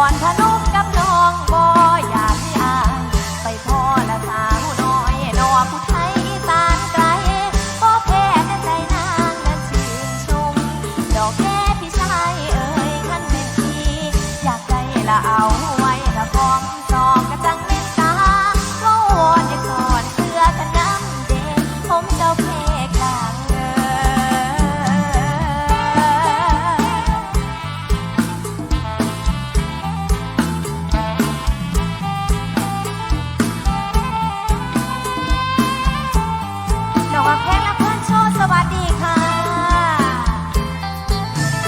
อนพนุกกับน้องบอย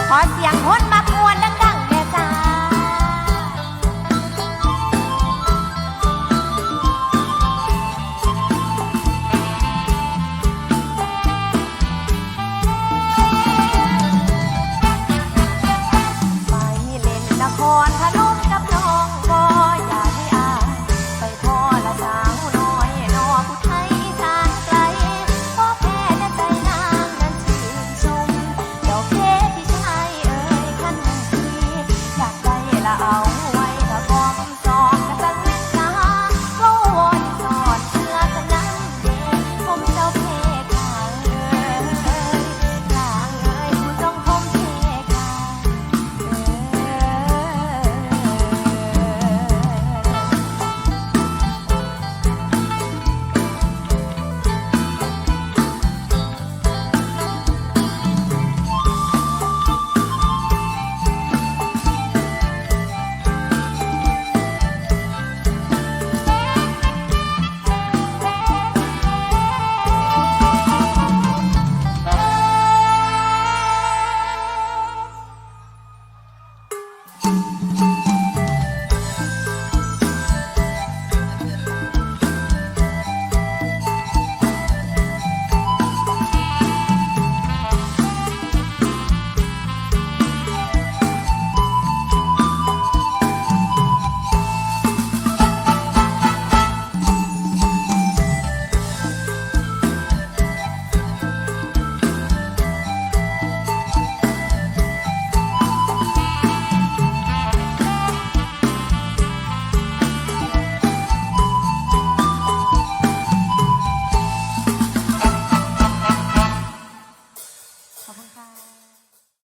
ขอเสียงคนมากวนดัง